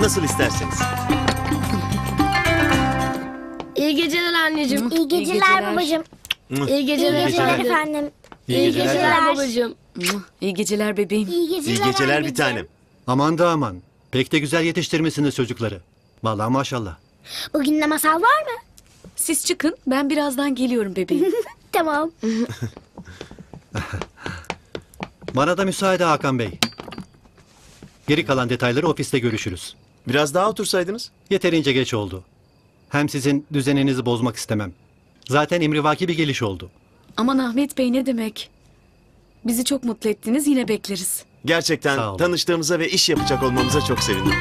Nasıl isterseniz. İyi geceler anneciğim. İyi geceler, geceler. babacığım. İyi İyi geceler, geceler efendim. efendim. İyi geceler. geceler babacığım. İyi geceler bebeğim. İyi İyi geceler, geceler bir tanem. Aman da aman. Pek de güzel yetiştirmişsiniz çocukları. Vallahi maşallah. Bugün de masal var mı? Siz çıkın ben birazdan geliyorum bebeğim. Tamam. Bana da müsaade Hakan Bey. Geri kalan detayları ofiste görüşürüz. Biraz daha otursaydınız. Yeterince geç oldu. Hem sizin düzeninizi bozmak istemem. Zaten emrivaki bir geliş oldu. Aman Ahmet Bey ne demek? Bizi çok mutlu ettiniz yine bekleriz. Gerçekten Sağ olun. tanıştığımıza ve iş yapacak olmamıza çok sevindim.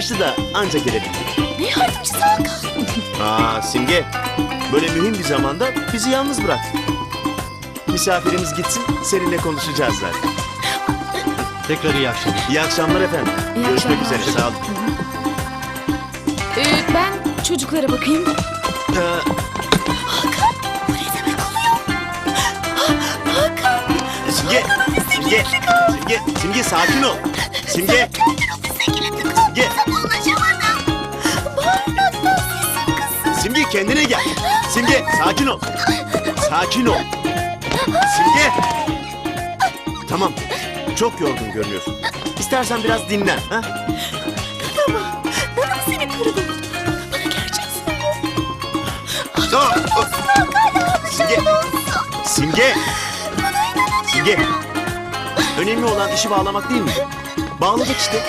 Çıkmıştı da anca gelebildi. Ne yardımcısı Hakan? Aa Simge. Böyle mühim bir zamanda bizi yalnız bırak. Misafirimiz gitsin seninle konuşacağız zaten. Tekrar iyi akşamlar. İyi akşamlar efendim. İyi Görüşmek akşamlar. üzere. Sağ olun. Ee, ben çocuklara bakayım. Ee, Bu ne demek oluyor? Hakan. Simge. Simge. Simge. Simge sakin ol. Simge. Bağırmaktan sesim kısıldı. Simge kendine gel. Simge sakin ol. Sakin ol. Simge. Tamam. Çok yorgun görünüyorsun. İstersen biraz dinlen. Ha? Nana seni kırdım. Bana gerçek söyle. Tamam. Simge. Simge. Simge. Önemli olan işi bağlamak değil mi? Bağladık işte.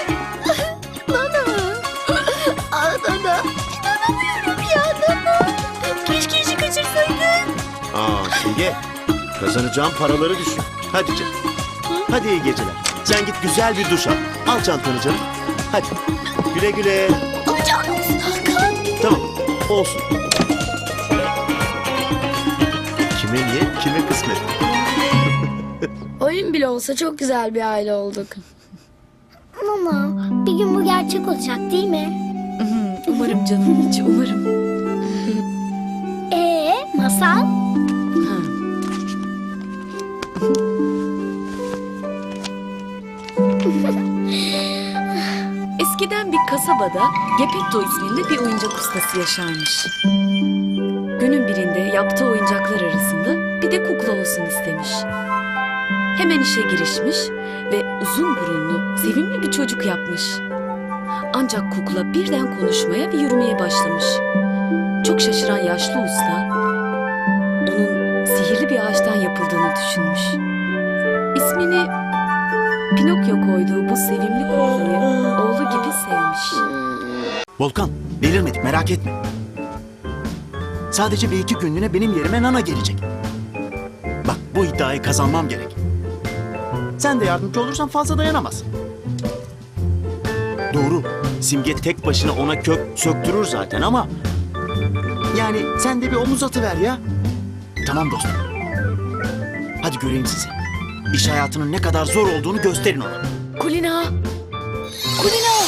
Simge. Kazanacağım paraları düşün. Hadi canım. Hadi iyi geceler. Sen git güzel bir duş al. Al çantanı canım. Hadi. Güle güle. Hakan. Tamam. Olsun. Kime niye, kime kısmet. Oyun bile olsa çok güzel bir aile olduk. Nana bir gün bu gerçek olacak değil mi? Umarım canım içi umarım. Ee masal? Eskiden bir kasabada Gepetto isminde bir oyuncak ustası yaşarmış. Günün birinde yaptığı oyuncaklar arasında bir de kukla olsun istemiş. Hemen işe girişmiş ve uzun burunlu, sevimli bir çocuk yapmış. Ancak kukla birden konuşmaya ve yürümeye başlamış. Çok şaşıran yaşlı usta onun sihirli bir ağaçtan yapıldığını düşünmüş. İsmini Pinokyo koyduğu bu sevimli kuklayı oğlu gibi sevmiş. Volkan, belirmedik merak etme. Sadece bir iki günlüğüne benim yerime Nana gelecek. Bak bu iddiayı kazanmam gerek. Sen de yardımcı olursan fazla dayanamaz. Doğru, Simge tek başına ona kök söktürür zaten ama... Yani sen de bir omuz atıver ya. Tamam dostum. Hadi göreyim sizi. İş hayatının ne kadar zor olduğunu gösterin ona. Kulina! Kulina!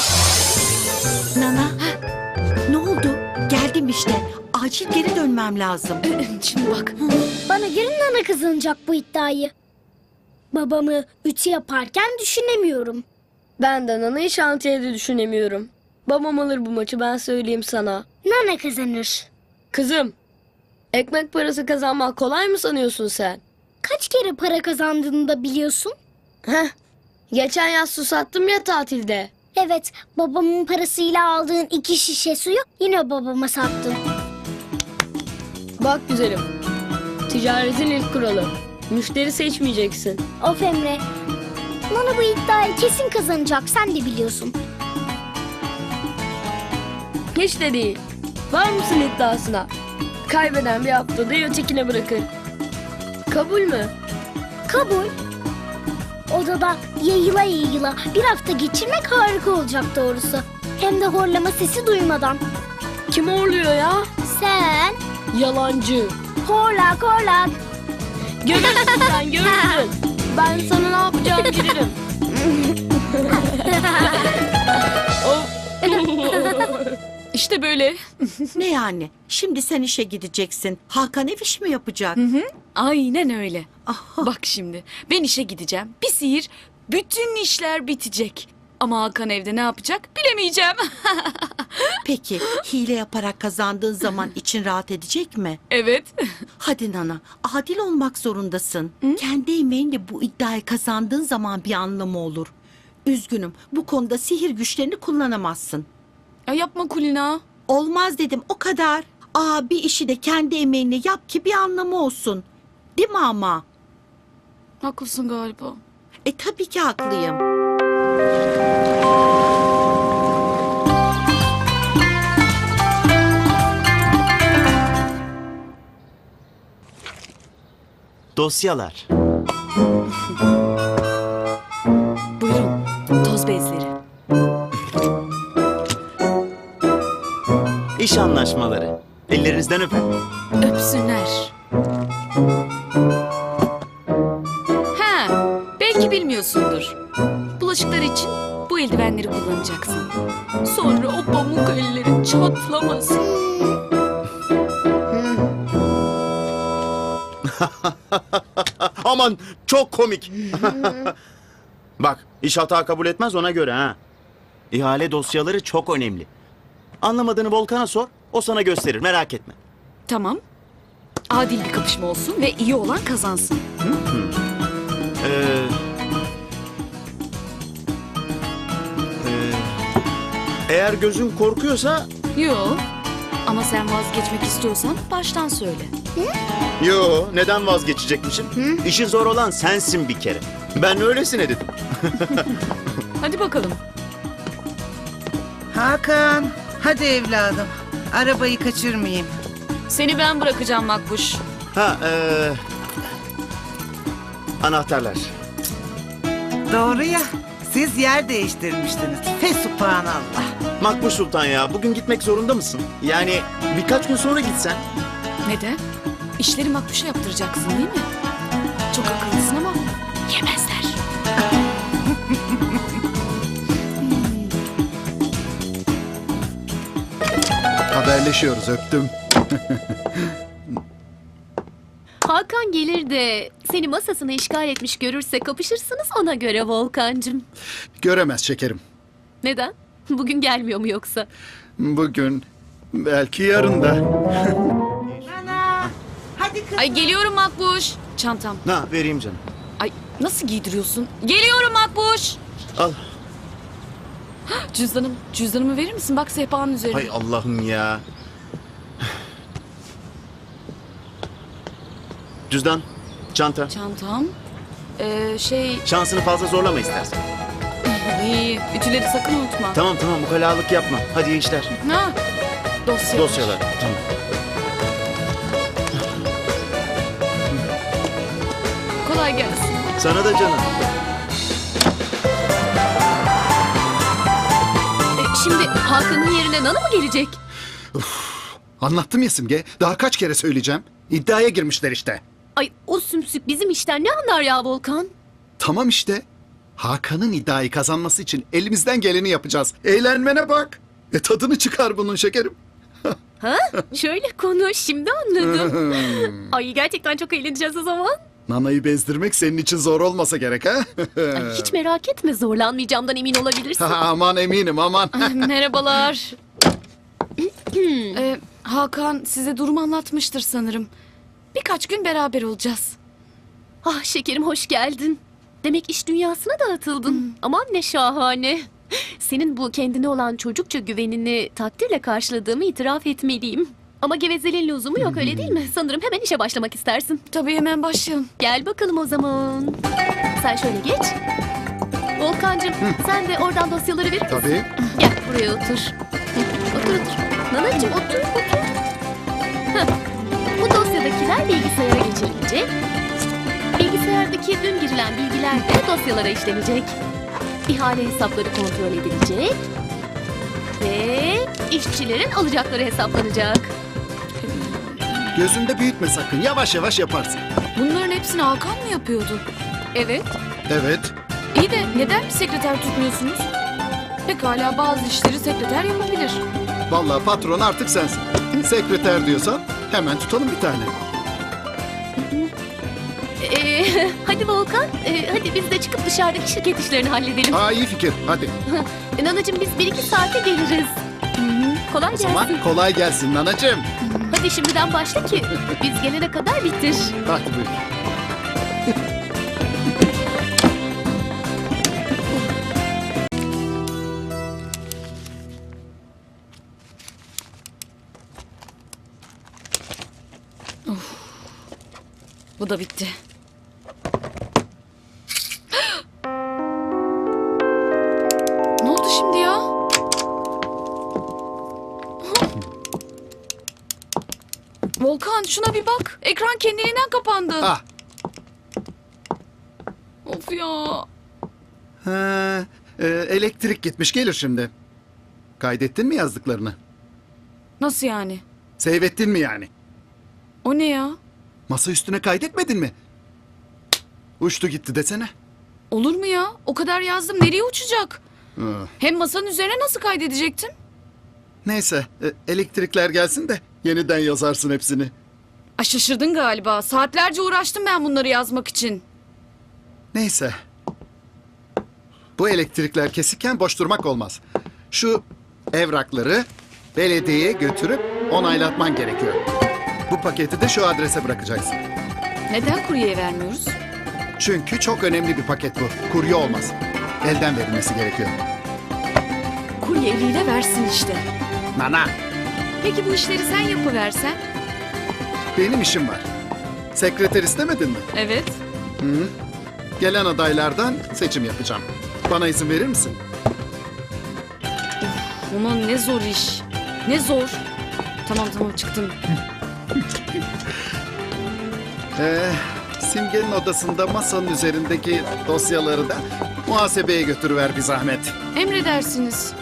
Nana, ne oldu? Geldim işte. Acil geri dönmem lazım. Şimdi bak. Bana gelin Nana kazanacak bu iddiayı. Babamı ütü yaparken düşünemiyorum. Ben de Nana'yı şantiyede düşünemiyorum. Babam alır bu maçı ben söyleyeyim sana. Nana kazanır. Kızım, ekmek parası kazanmak kolay mı sanıyorsun sen? Kaç kere para kazandığını da biliyorsun. Heh, geçen yaz su sattım ya tatilde. Evet, babamın parasıyla aldığın iki şişe suyu yine babama sattın. Bak güzelim, ticaretin ilk kuralı. Müşteri seçmeyeceksin. Of Emre. Nana bu iddiayı kesin kazanacak, sen de biliyorsun. Hiç de değil. Var mısın iddiasına? Kaybeden bir haftada ötekine bırakır. Kabul mü? Kabul. Odada yayıla yayıla bir hafta geçirmek harika olacak doğrusu. Hem de horlama sesi duymadan. Kim horluyor ya? Sen Yalancı. horlak horlak. Görürsün sen görürsün. Ben sana ne yapacağımı bilirim. İşte böyle. Ne yani? Şimdi sen işe gideceksin. Hakan ev işi mi yapacak? Aynen öyle. Aha. Bak şimdi ben işe gideceğim. Bir sihir bütün işler bitecek. Ama Hakan evde ne yapacak bilemeyeceğim. Peki hile yaparak kazandığın zaman için rahat edecek mi? evet. Hadi Nana, adil olmak zorundasın. Kendi emeğinle bu iddiayı kazandığın zaman bir anlamı olur. Üzgünüm, bu konuda sihir güçlerini kullanamazsın. Ya yapma Kulina. Olmaz dedim, o kadar. Aa, bir işi de kendi emeğinle yap ki bir anlamı olsun. Değil mi ama? Haklısın galiba. E tabii ki haklıyım. Dosyalar. Buyurun. Toz bezleri. İş anlaşmaları. Ellerinizden öper. Öpsünler. Ha, belki bilmiyorsundur. Bulaşıklar için bu eldivenleri kullanacaksın. Sonra o pamuk ellerin çatlamasın. Aman çok komik. Bak iş hata kabul etmez ona göre ha. İhale dosyaları çok önemli. Anlamadığını Volkan'a sor. O sana gösterir merak etme. Tamam. Adil bir kapışma olsun ve iyi olan kazansın. Ee, ee, eğer gözün korkuyorsa Yo. Ama sen vazgeçmek istiyorsan baştan söyle. Yo, neden vazgeçecekmişim? İşi zor olan sensin bir kere. Ben öylesine dedim. Hadi bakalım. Hakan, hadi evladım. Arabayı kaçırmayayım. Seni ben bırakacağım Makbuş. Ha, ee, anahtarlar. Doğru ya. Siz yer değiştirmiştiniz. Fesubhanallah. Makbuş Sultan ya, bugün gitmek zorunda mısın? Yani birkaç gün sonra gitsen. Neden? İşleri Makbuş'a yaptıracaksın değil mi? Çok akıllısın ama yemezler. Haberleşiyoruz öptüm. Hakan gelir de seni masasına işgal etmiş görürse kapışırsınız ona göre Volkancım. Göremez şekerim. Neden? Bugün gelmiyor mu yoksa? Bugün belki yarın da. Nana, hadi kız. Ay geliyorum Makbuş. Çantam. Ha, vereyim canım. Ay nasıl giydiriyorsun? Geliyorum Makbuş. Al. Cüzdanım, cüzdanımı verir misin? Bak sehpanın üzerinde. Hay Allah'ım ya. Cüzdan, çanta. Çantam. Ee, şey, Şansını fazla zorlama istersen. iyi. Ütüleri sakın unutma. Tamam tamam, ukalalık yapma. Hadi iyi işler. Ha, dosya. Dosyalar. Tamam. Kolay gelsin. Sana da canım. E, şimdi Hakan'ın yerine Nana mı gelecek? Anlattım ya Simge. Daha kaç kere söyleyeceğim. İddiaya girmişler işte. Ay o sümsük bizim işten ne anlar ya Volkan? Tamam işte. Hakan'ın iddiayı kazanması için elimizden geleni yapacağız. Eğlenmene bak. E tadını çıkar bunun şekerim. Ha? Şöyle konuş şimdi anladım. Ay gerçekten çok eğleneceğiz o zaman. Nana'yı bezdirmek senin için zor olmasa gerek ha? Ay, hiç merak etme zorlanmayacağımdan emin olabilirsin. aman eminim aman. Merhabalar. Ee, Hakan size durumu anlatmıştır sanırım. Birkaç gün beraber olacağız. Ah şekerim hoş geldin. Demek iş dünyasına da atıldın. Aman ne şahane. Senin bu kendine olan çocukça güvenini takdirle karşıladığımı itiraf etmeliyim. Ama gevezeliğin lüzumu yok öyle değil mi? Sanırım hemen işe başlamak istersin. Tabii hemen başlayalım. Gel bakalım o zaman. Sen şöyle geç. Volkancığım sen de oradan dosyaları verir misin? Tabii. Gel buraya otur. Otur otur. Nanacığım otur otur. Heh. Dosyadakiler bilgisayara geçirilecek. Bilgisayardaki dün girilen bilgiler de dosyalara işlenecek. İhale hesapları kontrol edilecek. Ve işçilerin alacakları hesaplanacak. Gözünde büyütme sakın. Yavaş yavaş yaparsın. Bunların hepsini Hakan mı yapıyordu? Evet. Evet. İyi de neden bir sekreter tutmuyorsunuz? Pekala bazı işleri sekreter yapabilir. Vallahi patron artık sensin. Sekreter diyorsan hemen tutalım bir tane. Ee, hadi Volkan, ee, hadi biz de çıkıp dışarıdaki şirket işlerini halledelim. Aa iyi fikir. Hadi. Nanacığım biz bir iki saate geliriz. Kolay O gelsin. zaman kolay gelsin nanacığım. Hadi şimdiden başla ki biz gelene kadar bitir. Hadi buyur. Bu da bitti. Şuna bir bak. Ekran kendiliğinden kapandı. Ah. Of ya. Ha, e, elektrik gitmiş gelir şimdi. Kaydettin mi yazdıklarını? Nasıl yani? Seyrettin mi yani? O ne ya? Masa üstüne kaydetmedin mi? Uçtu gitti desene. Olur mu ya? O kadar yazdım. Nereye uçacak? Ah. Hem masanın üzerine nasıl kaydedecektim? Neyse e, elektrikler gelsin de yeniden yazarsın hepsini. Ay şaşırdın galiba. Saatlerce uğraştım ben bunları yazmak için. Neyse. Bu elektrikler kesikken boş durmak olmaz. Şu evrakları belediyeye götürüp onaylatman gerekiyor. Bu paketi de şu adrese bırakacaksın. Neden kuryeye vermiyoruz? Çünkü çok önemli bir paket bu. Kurye olmaz. Elden verilmesi gerekiyor. Kurye eliyle versin işte. Nana, Peki bu işleri sen yapıversen? Benim işim var. Sekreter istemedin mi? Evet. Hı. Gelen adaylardan seçim yapacağım. Bana izin verir misin? Aman ne zor iş. Ne zor. Tamam tamam çıktım. Ee, Simge'nin odasında masanın üzerindeki dosyaları da muhasebeye götürüver bir zahmet. Emredersiniz.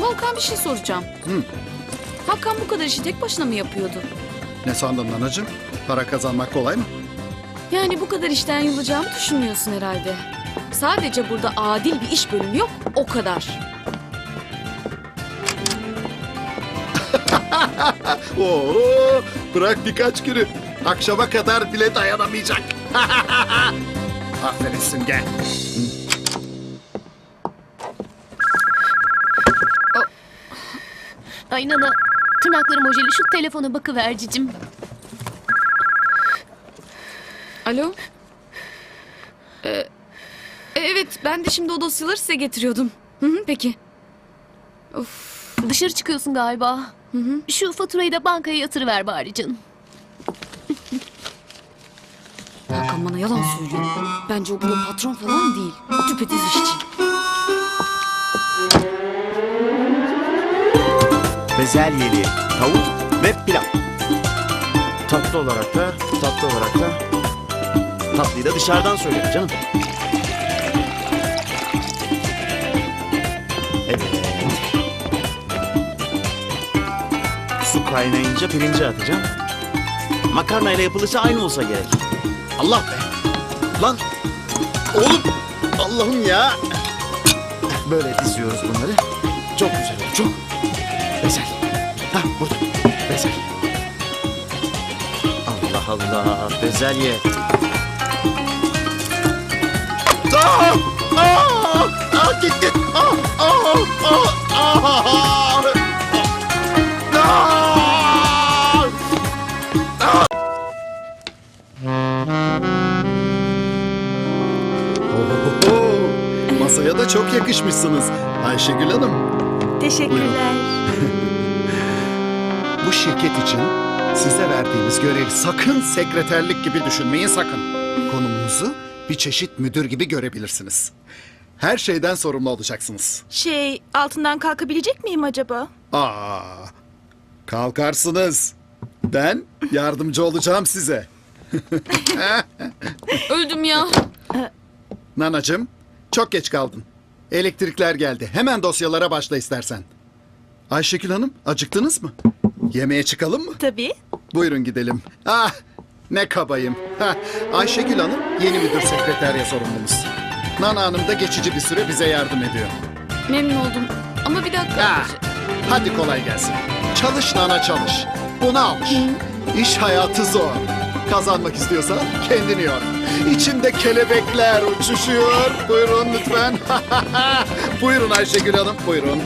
Volkan bir şey soracağım. Hakan bu kadar işi tek başına mı yapıyordu? Ne sandın nanacığım? Para kazanmak kolay mı? Yani bu kadar işten yılacağımı düşünmüyorsun herhalde. Sadece burada adil bir iş bölümü yok, o kadar. Oo, bırak birkaç günü. Akşama kadar bile dayanamayacak. Aferin Simge. Ay Nana, tırnaklarım ojeli şu telefona bakıver cicim. Alo? Ee, evet, ben de şimdi o dosyaları size getiriyordum. Hı hı, peki. Of, Dışarı çıkıyorsun galiba. Şu faturayı da bankaya yatırıver bari canım. Hakan bana yalan söylüyor. Bence o burada patron falan değil. Düpedüz işçi. Bezelyeli tavuk ve pilav. Tatlı olarak da, tatlı olarak da... Tatlıyı da dışarıdan söyleyeyim canım. Evet. Su kaynayınca pirinci atacağım. Makarnayla yapılırsa aynı olsa gerek. Allah be! Lan! Oğlum! Allah'ım ya! Böyle diziyoruz bunları. Çok güzel çok. Bezel. Ha burada. Bezel. Allah Allah. Bezelye. Aa! Aa! Aa! Git git. Aa! Aa! Aa! Aa! Aa! Ohoho! Masaya da çok yakışmışsınız Ayşegül Hanım. Teşekkürler. Bu şirket için size verdiğimiz görevi sakın sekreterlik gibi düşünmeyin sakın. Konumunuzu bir çeşit müdür gibi görebilirsiniz. Her şeyden sorumlu olacaksınız. Şey, altından kalkabilecek miyim acaba? Aa, kalkarsınız. Ben yardımcı olacağım size. Öldüm ya. Nanacığım, çok geç kaldın. Elektrikler geldi. Hemen dosyalara başla istersen. Ayşegül Hanım, acıktınız mı? Yemeğe çıkalım mı? Tabii. Buyurun gidelim. Ah, ne kabayım. Hah, Ayşegül Hanım yeni müdür sekreterya sorumlumuz. Nana Hanım da geçici bir süre bize yardım ediyor. Memnun oldum. Ama bir dakika. Ah, hadi kolay gelsin. Çalış Nana çalış. Buna alış. İş hayatı zor. Kazanmak istiyorsan kendini yor. İçimde kelebekler uçuşuyor. Buyurun lütfen. buyurun Ayşegül Hanım, buyurun.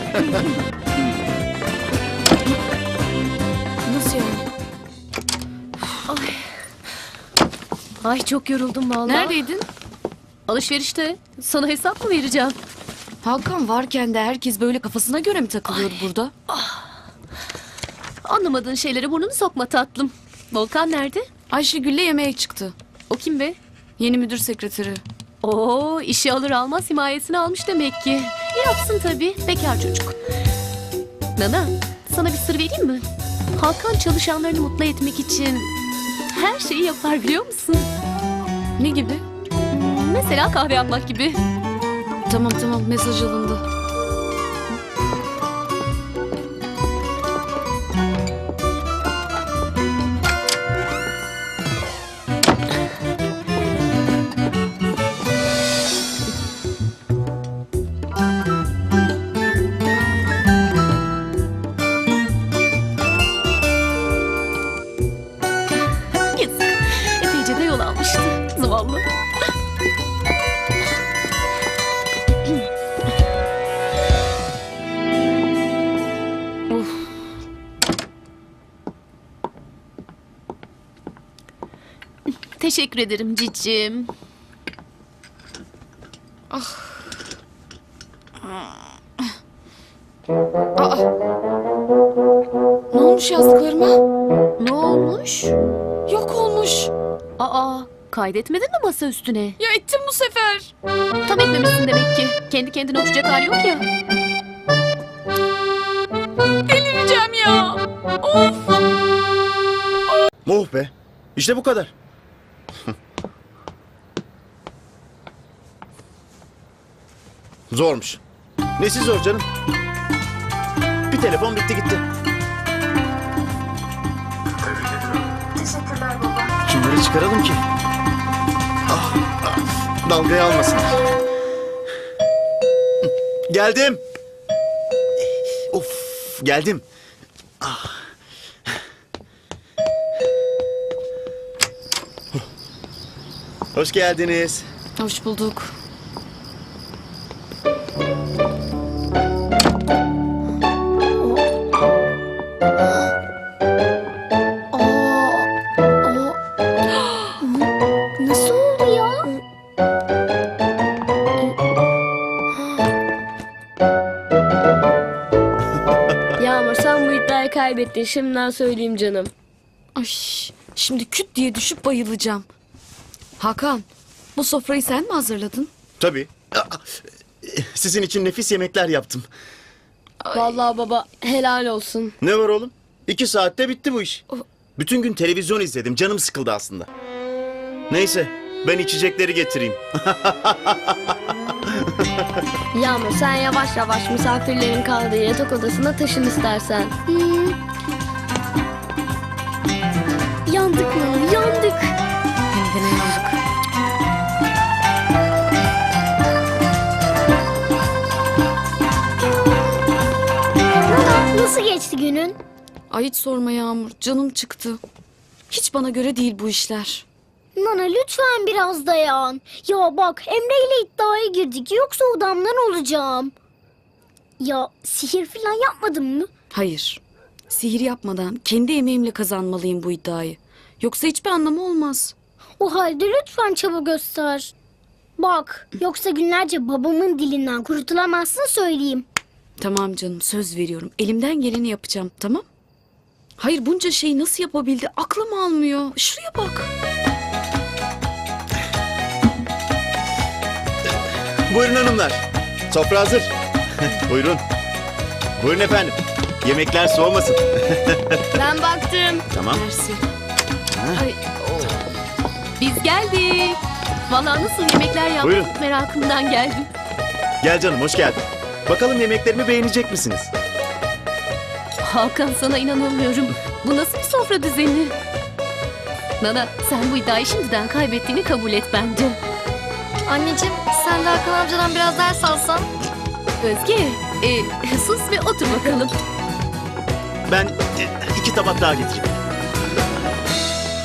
Nasıl yani? Ay çok yoruldum vallahi. Neredeydin? Alışverişte. Sana hesap mı vereceğim? Hakan varken de herkes böyle kafasına göre mi takılıyor burada? Anlamadığın şeylere burnunu sokma tatlım. Volkan nerede? Ayşegül'le yemeğe çıktı. O kim be? Yeni müdür sekreteri. Oo, işi alır almaz himayesini almış demek ki. Yapsın tabii. Bekar çocuk. Nana, sana bir sır vereyim mi? Hakan çalışanlarını mutlu etmek için her şeyi yapar biliyor musun? Ne gibi? Mesela kahve yapmak gibi. Tamam tamam mesaj alındı. Teşekkür ederim cicim. Ne olmuş yazdıklarıma? Ne olmuş? Yok olmuş. Aa, kaydetmedin mi masa üstüne? Ya ettim bu sefer. Tam etmemişsin demek ki. Kendi kendine uçacak hali yok ya. Delireceğim ya. Of. Oh be. İşte bu kadar. Zormuş. Nesi zor canım? Bir telefon bitti gitti. Kimleri çıkaralım ki? Ah, ah, dalgayı almasınlar. Geldim. Of, geldim. Hoş geldiniz. Hoş bulduk. Kaybettin. Şimdiden söyleyeyim canım. Ay şimdi küt diye düşüp bayılacağım. Hakan bu sofrayı sen mi hazırladın? Tabii. Sizin için nefis yemekler yaptım. Vallahi baba helal olsun. Ne var oğlum? İki saatte bitti bu iş. Bütün gün televizyon izledim. Canım sıkıldı aslında. Neyse ben içecekleri getireyim. Yağmur sen yavaş yavaş misafirlerin kaldığı yatak odasına taşın istersen. Hmm. Yandık mı? Yandık. Hem de ne yandık. Nana nasıl geçti günün? Ay hiç sorma Yağmur canım çıktı. Hiç bana göre değil bu işler. Nana lütfen biraz dayan. Ya bak Emre ile iddiaya girdik yoksa odamdan olacağım. Ya sihir falan yapmadın mı? Hayır. Sihir yapmadan kendi emeğimle kazanmalıyım bu iddiayı. Yoksa hiçbir anlamı olmaz. O halde lütfen çaba göster. Bak yoksa günlerce babamın dilinden kurutulamazsın söyleyeyim. Tamam canım söz veriyorum. Elimden geleni yapacağım tamam? Hayır bunca şeyi nasıl yapabildi aklım almıyor. Şuraya bak. Buyurun hanımlar. Sofra hazır. Buyurun. Buyurun efendim. Yemekler soğumasın. Ben baktım. Tamam. Ay, o. Biz geldik. Valla nasıl yemekler yaptık Buyurun. merakımdan geldim. Gel canım hoş geldin. Bakalım yemeklerimi beğenecek misiniz? Hakan sana inanamıyorum. Bu nasıl bir sofra düzeni? Nana sen bu iddiayı şimdiden kaybettiğini kabul et bence. Anneciğim sen de Hakan amcadan biraz ders alsan. Özge e, sus ve otur bakalım. Ben e, iki tabak daha getireyim.